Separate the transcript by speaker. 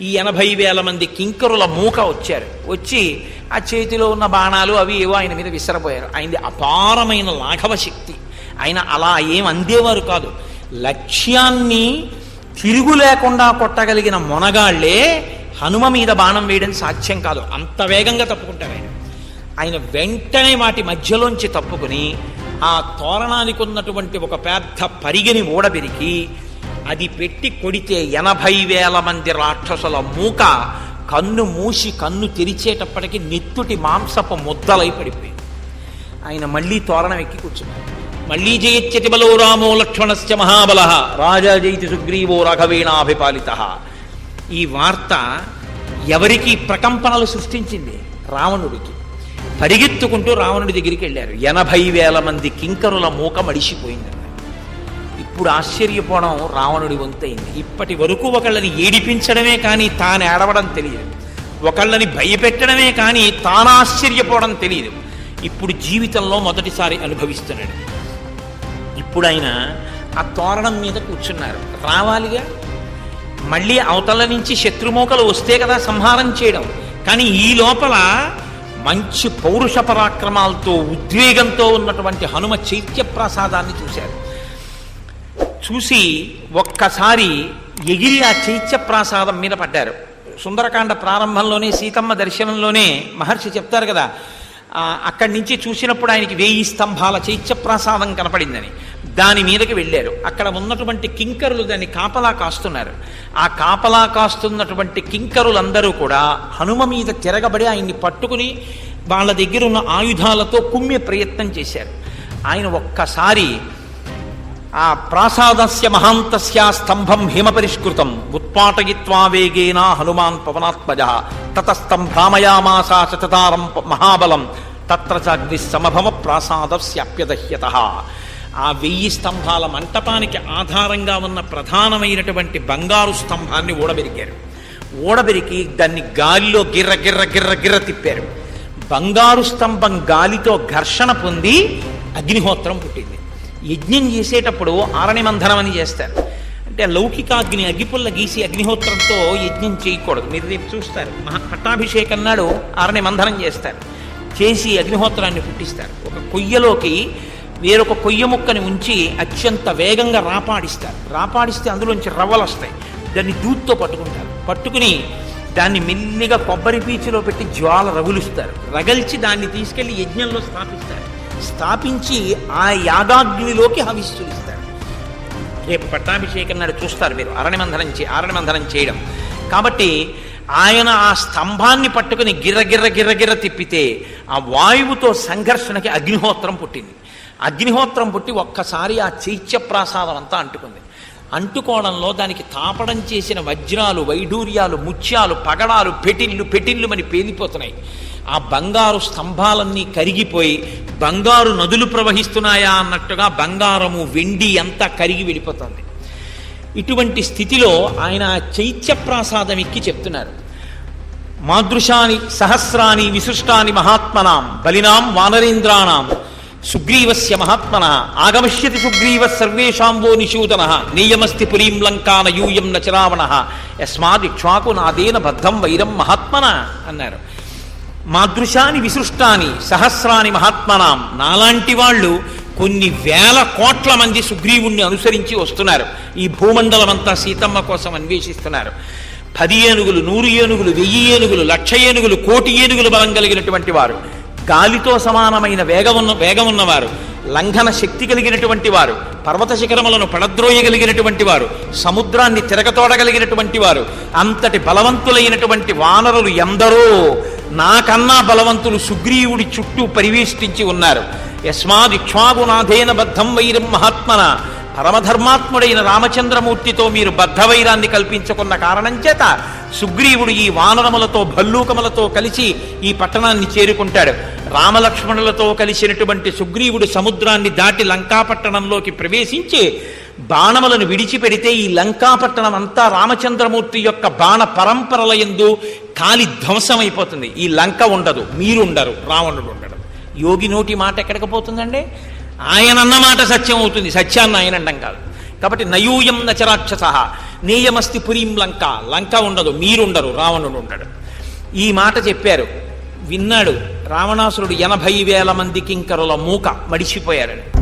Speaker 1: ఈ ఎనభై వేల మంది కింకరుల మూక వచ్చారు. వచ్చి ఆ చేతిలో ఉన్న బాణాలు అవి ఏవో ఆయన మీద విసరపోయారు ఆయనది అపారమైన లాఘవ శక్తి. ఆయన అలా ఏం అందేవారు కాదు. లక్ష్యాన్ని తిరుగు లేకుండా కొట్టగలిగిన మొనగాళ్ళే హనుమ మీద బాణం వేయడం సాధ్యం కాదు. అంత వేగంగా తప్పుకుంటారు ఆయన. ఆయన వెంటనే వాటి మధ్యలోంచి తప్పుకుని ఆ తోరణానికి ఉన్నటువంటి ఒక పెద్ద పరిగెని ఊడబెరికి అది పెట్టి కొడితే ఎనభై వేల మంది రాక్షసుల మూక కన్ను మూసి కన్ను తెరిచేటప్పటికి నెత్తుటి మాంసపు ముద్దలై పడిపోయింది. ఆయన మళ్ళీ తోరణం ఎక్కి కూర్చున్నారు. మళ్ళీ జయత్యతి బలో రామో లక్ష్మణస్య మహాబల. రాజా జయితి సుగ్రీవో రఘవేణాభిపాలిత. ఈ వార్త ఎవరికి ప్రకంపనలు సృష్టించింది? రావణుడికి. పరిగెత్తుకుంటూ రావణుడి దగ్గరికి వెళ్ళారు. ఎనభై వేల మంది కింకరుల మూక మడిసిపోయింది ఇప్పుడు ఆశ్చర్యపోవడం రావణుడి వంతైంది. ఇప్పటి వరకు ఒకళ్ళని ఏడిపించడమే కానీ తాను ఏడవడం తెలియదు. ఒకళ్ళని భయపెట్టడమే కానీ తాను ఆశ్చర్యపోవడం తెలియదు. ఇప్పుడు జీవితంలో మొదటిసారి అనుభవిస్తున్నాడు. ఇప్పుడు ఆయన ఆ తోరణం మీద కూర్చున్నారు. రావాలిగా? మళ్ళీ అవతల నుంచి శత్రుమూకలు వస్తే కదా సంహారం చేయడం. కానీ ఈ లోపల మంచి పౌరుష పరాక్రమాలతో ఉద్వేగంతో ఉన్నటువంటి హనుమ చైత్య ప్రసాదాన్ని చూశారు. చూసి ఒక్కసారి ఎగిరి ఆ చైత్య ప్రాసాదం మీద పడ్డారు. సుందరకాండ ప్రారంభంలోనే సీతమ్మ దర్శనంలోనే మహర్షి చెప్తారు కదా అక్కడి నుంచి చూసినప్పుడు ఆయనకి వేయి స్తంభాల చైత్య ప్రాసాదం కనపడిందని. దాని మీదకి వెళ్ళారు. అక్కడ ఉన్నటువంటి కింకరులు దాన్ని కాపలా కాస్తున్నారు. ఆ కాపలా కాస్తున్నటువంటి కింకరులందరూ కూడా హనుమ మీద తిరగబడి ఆయన్ని పట్టుకుని వాళ్ళ దగ్గర ఉన్న ఆయుధాలతో కుమ్మే ప్రయత్నం చేశారు. ఆయన ఒక్కసారి ఆ ప్రాసాదస్య మహాంతస్య స్తంభం హిమపరిష్కృతం ఉత్పాటయిత్వా వేగేన హనుమాన్ పవనాత్మజ తతస్తం భ్రామయామాస శతతారం మహాబలం తత్ర చాగ్ని సమభవ ప్రాసాదస్యాప్యదహ్యత ఆ వెయ్యి స్తంభాల మంటపానికి ఆధారంగా ఉన్న ప్రధానమైనటువంటి బంగారు స్తంభాన్ని ఊడబెరికారు. ఊడబెరికి దాన్ని గాలిలో గిర్ర గిర్ర గిర్ర గిర్ర తిప్పారు. బంగారు స్తంభం గాలితో ఘర్షణ పొంది అగ్నిహోత్రం పుట్టింది. యజ్ఞం చేసేటప్పుడు ఆరణి మంధనం అని చేస్తారు. అంటే లౌకికాగ్ని అగ్గిపుల్ల గీసి అగ్నిహోత్రంతో యజ్ఞం చేయకూడదు. మీరు రేపు చూస్తారు. మహా పట్టాభిషేకం నాడు ఆరణి మంధనం చేస్తారు. చేసి అగ్నిహోత్రాన్ని పుట్టిస్తారు. ఒక కొయ్యలోకి వేరొక కొయ్య ముక్కని ఉంచి అత్యంత వేగంగా రాపాడిస్తారు. రాపాడిస్తే అందులోంచి రవ్వలు వస్తాయి. దాన్ని దూత్తో పట్టుకుంటారు. పట్టుకుని దాన్ని మెల్లిగా కొబ్బరి పీచులో పెట్టి జ్వాల రగులుస్తారు. రగల్చి దాన్ని తీసుకెళ్ళి యజ్ఞంలో స్థాపిస్తారు. స్థాపించి ఆ యాగాగ్నిలోకి హవిస్సులిస్తారు రేపు పట్టాభిషేకం నాడు చూస్తారు మీరు అరణిమంధనం చే అరణిమంధనం చేయడం. కాబట్టి ఆయన ఆ స్తంభాన్ని పట్టుకుని గిర్ర గిర్ర తిప్పితే ఆ వాయువుతో సంఘర్షణకి అగ్నిహోత్రం పుట్టింది. అగ్నిహోత్రం పుట్టి ఒక్కసారి ఆ చైత్య ప్రాసాదం అంతా అంటుకుంది. అంటుకోవడంలో దానికి తాపడం చేసిన వజ్రాలు వైఢూర్యాలు ముత్యాలు పగడాలు పెటిల్లు పెటిల్లు అని పేలిపోతున్నాయి. ఆ బంగారు స్తంభాలన్నీ కరిగిపోయి బంగారు నదులు ప్రవహిస్తున్నాయా అన్నట్టుగా బంగారము వెండి అంతా కరిగి వెళ్ళిపోతుంది. ఇటువంటి స్థితిలో ఆయన చైత్య ప్రాసాదం ఎక్కి చెప్తున్నారు. మాదృశాని సహస్రాని విశిష్టాని మహాత్మనాం బలినాం వానరేంద్రాణం సుగ్రీవస్య మహాత్మన ఆగమిష్యతి సుగ్రీవ సర్వేషాంబో నిషూదన నీయమస్తి పురీం లంకాన యూయం నచరావణ యస్మాద్ ఇక్ష్వాకు నాదేన బద్ధం వైరం మహాత్మన అన్నారు. మాదృశాని విసృష్టాని సహస్రాని మహాత్మనాం. నాలాంటి వాళ్ళు కొన్ని వేల కోట్ల మంది సుగ్రీవుణ్ణి అనుసరించి వస్తున్నారు. ఈ భూమండలమంతా సీతమ్మ కోసం అన్వేషిస్తున్నారు. పది ఏనుగులు నూరు ఏనుగులు వెయ్యి ఏనుగులు లక్ష ఏనుగులు కోటి ఏనుగులు బలం కలిగినటువంటి వారు. గాలితో సమానమైన వేగమున్న వేగమున్నవారు. లంఘన శక్తి కలిగినటువంటి వారు. పర్వత శిఖరములను పడద్రోయగలిగినటువంటి వారు. సముద్రాన్ని తిరగతోడగలిగినటువంటి వారు. అంతటి బలవంతులైనటువంటి వానరులు ఎందరో? నాకన్నా బలవంతులు సుగ్రీవుడి చుట్టూ పరివేష్టించి ఉన్నారు. యస్మాదిక్ష్వాగునాథేన బద్ధం వైరం మహాత్మన. పరమధర్మాత్ముడైన రామచంద్రమూర్తితో మీరు బద్ధవైరాన్ని కల్పించుకున్న కారణం చేత సుగ్రీవుడు ఈ వానరములతో భల్లూకములతో కలిసి ఈ పట్టణాన్ని చేరుకుంటాడు. రామలక్ష్మణులతో కలిసినటువంటి సుగ్రీవుడు సముద్రాన్ని దాటి లంకాపట్టణంలోకి ప్రవేశించి బాణములను విడిచిపెడితే ఈ లంకాపట్టణం అంతా రామచంద్రమూర్తి యొక్క బాణ పరంపరల యందు కాలి ధ్వంసమైపోతుంది. ఈ లంక ఉండదు మీరుండరు రావణుడు ఉండడు. యోగి నోటి మాట ఎక్కడికి పోతుందండి? ఆయన అన్న మాట సత్యం అవుతుంది సత్యాన్ని ఆయన అండం కాదు. కాబట్టి నయూయం నచరాక్షస నేయమస్తి పురీం లంక లంక ఉండదు మీరుండరు రావణుడు ఉండడు. ఈ మాట చెప్పారు విన్నాడు రావణాసురుడు ఎనభై వేల మంది కింకరుల మూక మడిచిపోయారు